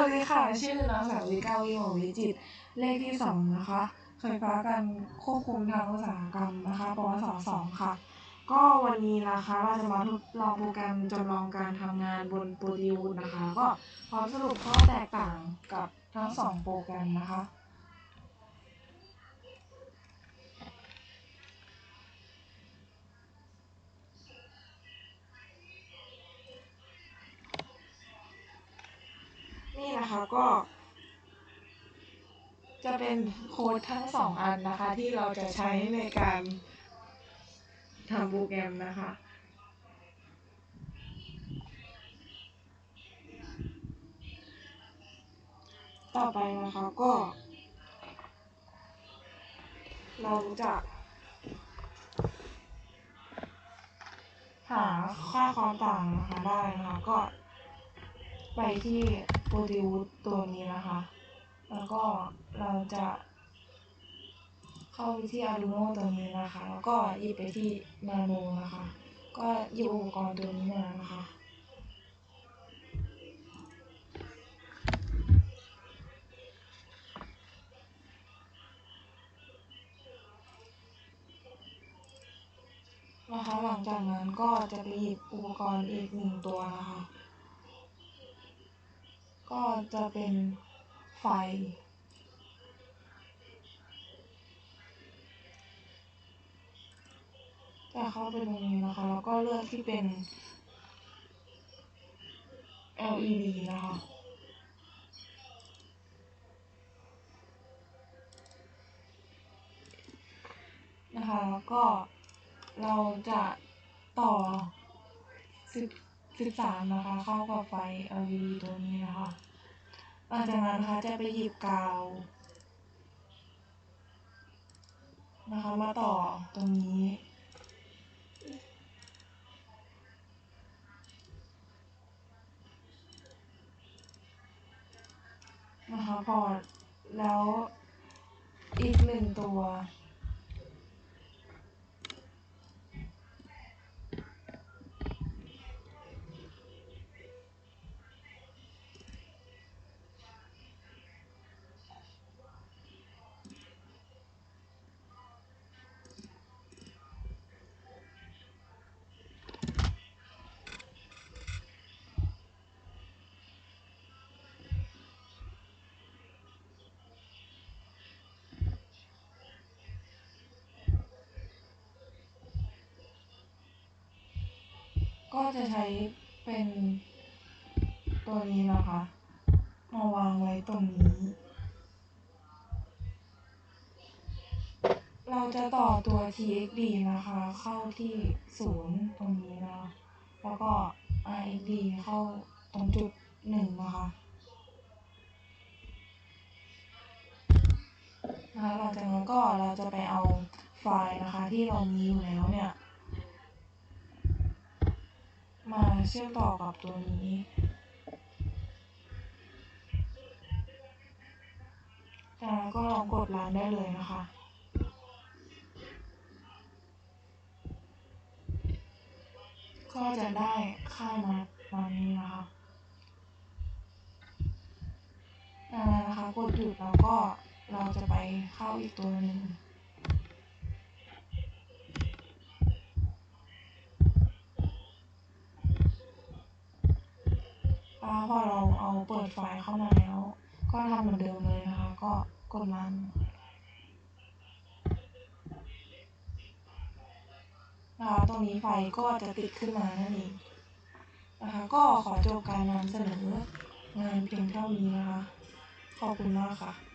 วัสดีค่ะ ชื่อนางสาววิกาวีโอวิจิต เลขที่สองนะคะไฟฟ้าการควบคุมทางอุตสาหกรรมนะคะปวสสองค่ะ ก็วันนี้นะคะเราจะมาทดลองโปรแกรมจำลองการทำงานบนโปรดิวนะคะ ก็พร้อมสรุปข้อแตกต่างกับทั้งสองโปรแกรมนะคะ นะคะก็ จะเป็นโค้ดทั้งสองอันนะคะ ที่เราจะใช้ในการทำโปรแกรมนะคะต่อไปนะคะก็ เราจะหาค่าความต่างนะคะได้นะคะก็ ไปที่โปรดิวตัวนี้นะคะ แล้วก็เราจะเข้าไปที่ Arduino ตัวนี้นะคะ แล้วก็หยิบไปที่ Nano นะคะ ก็หยิบอุปกรณ์ตัวนี้มานะคะ นะคะหลังจากนั้นก็จะไปหยิบอุปกรณ์อีกหนึ่งตัวนะคะ ก็จะเป็นไฟจะเข้าไปตรงนี้นะคะ แล้วก็เลือกที่เป็น LED นะคะนะคะแล้วก็เราจะต่อสิบ สิบสามนะคะเข้ากับไฟ LED ตัวนี้นะคะหลังจากนั้นนะคะจะไปหยิบกาวนะคะมาต่อตรงนี้นะคะพอแล้วอีกหนึ่งตัว ก็จะใช้เป็นตัวนี้นะคะมาวางไว้ตรงนี้ เราจะต่อตัว TXD นะคะ เข้าที่ศูนย์ตรงนี้นะแล้วก็ RXD เข้าตรงจุดหนึ่งนะคะนะคะหลังจากนั้นก็เราจะไปเอาไฟล์นะคะที่เรามีอยู่แล้วเนี่ย มาเชื่อมต่อกับตัวนี้จากนั้นก็ลองกดรันได้เลยนะคะก็จะได้ค่ามามานี้นะคะจากนั้นนะคะกดหยุดแล้วก็เราจะไปเข้าอีกตัวหนึ่ง ว่าพอเราเอาเปิดไฟล์เข้ามาแล้ว ก็ทำเหมือนเดิมเลยนะคะ ก็กดรันนะคะตรงนี้ไฟก็จะติดขึ้นมานั่นเองนะคะ ก็ขอจบการนำเสนองานเพียงเท่านี้นะคะ ขอบคุณมากค่ะ